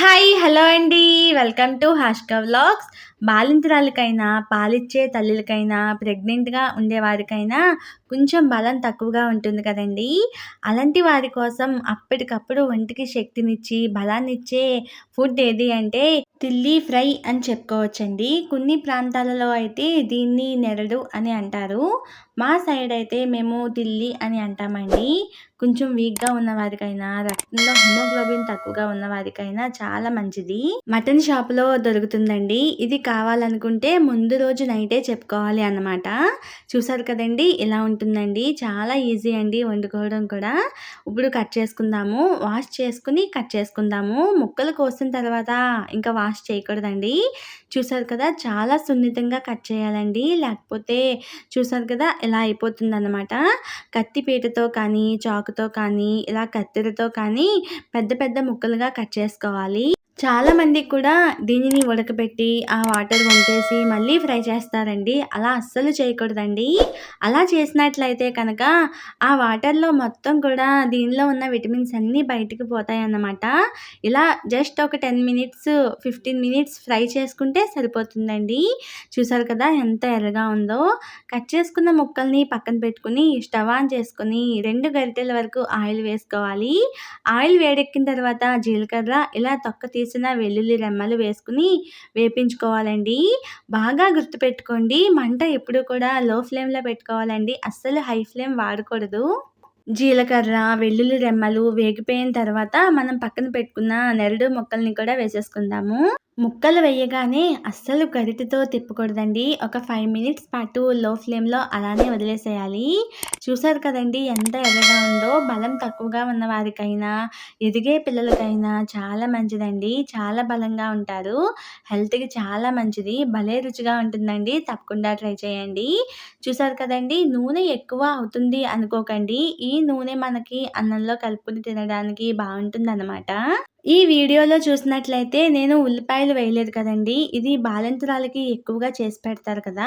Hi hello అండి. Welcome to Hashka vlogs. బాలింతరాలకైనా పాలిచ్చే తల్లులకైనా ప్రెగ్నెంట్గా ఉండేవారికైనా కొంచెం బలం తక్కువగా ఉంటుంది కదండి. అలాంటి వారి కోసం అప్పటికప్పుడు ఒంటికి శక్తినిచ్చి బలాన్నిచ్చే ఫుడ్ ఏది అంటే తిల్లి ఫ్రై అని చెప్పుకోవచ్చండి. కొన్ని ప్రాంతాలలో అయితే దీన్ని నెరడు అని అంటారు. మా సైడ్ అయితే మేము ఢిల్లీ అని అంటామండి. కొంచెం వీక్గా ఉన్న వారికైనా రక్తంలో హిమోగ్లోబిన్ తక్కువగా ఉన్న వారికైనా చాలా మంచిది. మటన్ షాప్లో దొరుకుతుందండి. ఇది కావాలనుకుంటే ముందు రోజు నైటే చెప్పుకోవాలి అన్నమాట. చూసారు కదండి ఇలా ఉంటుందండి. చాలా ఈజీ అండి వండుకోవడం కూడా. ఇప్పుడు కట్ చేసుకుందాము వాష్ చేసుకుని కట్ చేసుకుందాము. ముక్కలు కోసిన తర్వాత ఇంకా వాష్ చేయకూడదండి. చూసారు కదా చాలా సున్నితంగా కట్ చేయాలండి. లేకపోతే చూసారు కదా ఇలా అయిపోతుందన్నమాట. కత్తిపీటతో కానీ చాకుతో కానీ ఇలా కత్తెరతో కానీ పెద్ద పెద్ద ముక్కలుగా కట్ చేసుకోవాలి. చాలా మంది కూడా దీనిని ఉడకబెట్టి ఆ వాటర్ వంపేసి మళ్ళీ ఫ్రై చేస్తారండి. అలా అస్సలు చేయకూడదండి. అలా చేసినట్లయితే కనుక ఆ వాటర్లో మొత్తం కూడా దీనిలో ఉన్న విటమిన్స్ అన్నీ బయటికి పోతాయి అన్నమాట ఇలా జస్ట్ ఒక ten minutes fifteen minutes fry చేసుకుంటే సరిపోతుందండి. చూసారు కదా ఎంత ఎర్రగా ఉందో. కట్ చేసుకున్న ముక్కల్ని పక్కన పెట్టుకుని స్టవ్ ఆన్ చేసుకుని రెండు గరిటెల వరకు ఆయిల్ వేసుకోవాలి. ఆయిల్ వేడెక్కిన తర్వాత జీలకర్ర ఇలా తొక్క తీసిన వెల్లుల్లి రెమ్మలు వేసుకుని వేపించుకోవాలండి. బాగా గుర్తుపెట్టుకోండి మంట ఎప్పుడు కూడా లో ఫ్లేమ్లో పెట్టుకోవాలండి. అస్సలు హై ఫ్లేమ్ వాడకూడదు. జీలకర్ర వెల్లుల్లి రెమ్మలు వేగిపోయిన తర్వాత మనం పక్కన పెట్టుకున్న నెరడు మొక్కల్ని కూడా వేసేసుకుందాము. ముక్కలు వేయగానే అస్సలు గరిటెతో తిప్పకూడదండి. ఒక ఫైవ్ మినిట్స్ పాటు లో ఫ్లేమ్లో అలానే వదిలేసేయాలి. చూసారు కదండి ఎంత ఎర్రగా ఉందో బలం తక్కువగా ఉన్న వారికైనా ఎదిగే పిల్లలకైనా చాలా మంచిదండి. చాలా బలంగా ఉంటారు. హెల్త్కి చాలా మంచిది. భలే రుచిగా ఉంటుందండి. తప్పకుండా ట్రై చేయండి. చూసారు కదండి నూనె ఎక్కువ అవుతుంది అనుకోకండి. ఈ నూనె మనకి అన్నంలో కలుపుకుని తినడానికి బాగుంటుంది ఈ వీడియోలో చూసినట్లయితే నేను ఉల్లిపాయలు వేయలేదు కదండి. ఇది బాలింతరాలకి ఎక్కువగా చేసి పెడతారు కదా.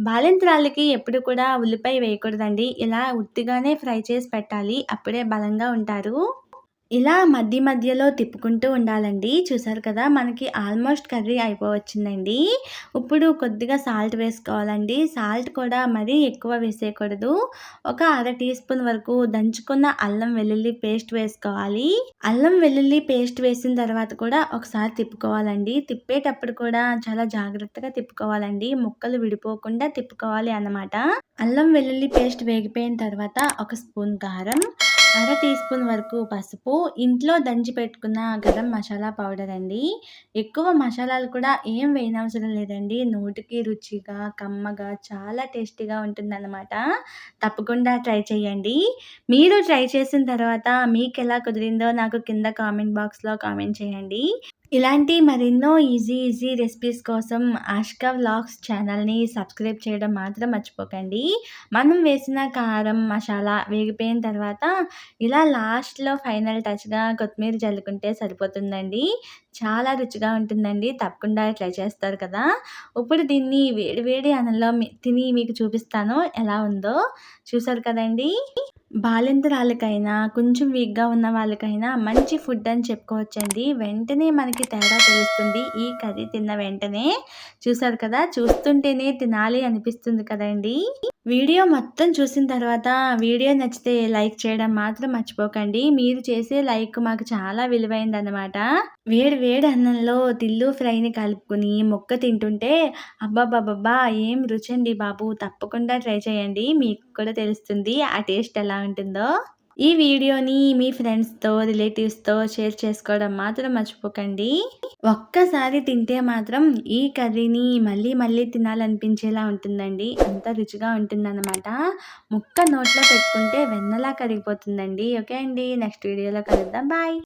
బాలింతరాలకి ఎప్పుడు కూడా ఉల్లిపాయ వేయకూడదండి. ఇలా ఉత్తిగానే ఫ్రై చేసి పెట్టాలి. అప్పుడే బలంగా ఉంటారు. ఇలా మధ్య మధ్యలో తిప్పుకుంటూ ఉండాలండి. చూసారు కదా మనకి ఆల్మోస్ట్ కర్రీ అయిపోవచ్చిందండి. ఇప్పుడు కొద్దిగా సాల్ట్ వేసుకోవాలండి. సాల్ట్ కూడా మరీ ఎక్కువ వేసేయకూడదు. ఒక అర టీ స్పూన్ వరకు దంచుకున్న అల్లం వెల్లుల్లి పేస్ట్ వేసుకోవాలి. అల్లం వెల్లుల్లి పేస్ట్ వేసిన తర్వాత కూడా ఒకసారి తిప్పుకోవాలండి. తిప్పేటప్పుడు కూడా చాలా జాగ్రత్తగా తిప్పుకోవాలండి. ముక్కలు విడిపోకుండా తిప్పుకోవాలి అన్నమాట. అల్లం వెల్లుల్లి పేస్ట్ వేగిపోయిన తర్వాత ఒక స్పూన్ కారం అర టీ స్పూన్ వరకు పసుపు ఇంట్లో దంచి పెట్టుకున్న గరం మసాలా పౌడర్ అండి. ఎక్కువ మసాలాలు కూడా ఏం వేయనవసరం లేదండి. నోటికి రుచిగా కమ్మగా చాలా టేస్టీగా ఉంటుందన్నమాట. తప్పకుండా ట్రై చేయండి. మీరు ట్రై చేసిన తర్వాత మీకు ఎలా కుదిరిందో నాకు కింద కామెంట్ బాక్స్లో కామెంట్ చేయండి. ఇలాంటి మరెన్నో ఈజీ ఈజీ రెసిపీస్ కోసం ఆష్కా వ్లాగ్స్ ఛానల్ని సబ్స్క్రైబ్ చేయడం మాత్రం మర్చిపోకండి. మనం వేసిన కారం మసాలా వేగిపోయిన తర్వాత ఇలా లాస్ట్లో ఫైనల్ టచ్గా కొత్తిమీర చల్లుకుంటే సరిపోతుందండి. చాలా రుచిగా ఉంటుందండి. తప్పకుండా ట్రై చేస్తారు కదా. ఇప్పుడు దీన్ని వేడి వేడి అన్నంలో తిని మీకు చూపిస్తాను ఎలా ఉందో. చూసారు కదండి? బాలింతరాలకైనా కొంచెం వీక్గా ఉన్న వాళ్ళకైనా మంచి ఫుడ్ అని చెప్పుకోవచ్చండి. వెంటనే మనకి తేడా తెలుస్తుంది. ఈ కర్రీ తిన్న వెంటనే. చూసారు కదా? చూస్తుంటేనే తినాలి అనిపిస్తుంది కదండీ? వీడియో మొత్తం చూసిన తర్వాత వీడియో నచ్చితే లైక్ చేయడం మాత్రం మర్చిపోకండి. మీరు చేసే లైక్ మాకు చాలా విలువైంది అనమాట వేడి వేడి అన్నంలో తిల్లు ఫ్రైని కలుపుకుని మొక్క తింటుంటే అబ్బాబాబ్బా ఏం రుచండి బాబు. తప్పకుండా ట్రై చేయండి. మీకు కూడా తెలుస్తుంది ఆ టేస్ట్ ఎలా ఉంటుందో. ఈ వీడియోని మీ ఫ్రెండ్స్తో రిలేటివ్స్తో షేర్ చేసుకోవడం మాత్రం మర్చిపోకండి. ఒక్కసారి తింటే మాత్రం ఈ కర్రీని మళ్ళీ మళ్ళీ తినాలనిపించేలా ఉంటుందండి. అంత రుచిగా ఉంటుందన్నమాట. ముక్క నోట్లో పెట్టుకుంటే వెన్నలా కరిగిపోతుందండి. ఓకే అండి. నెక్స్ట్ వీడియోలో కలుద్దాం. బాయ్.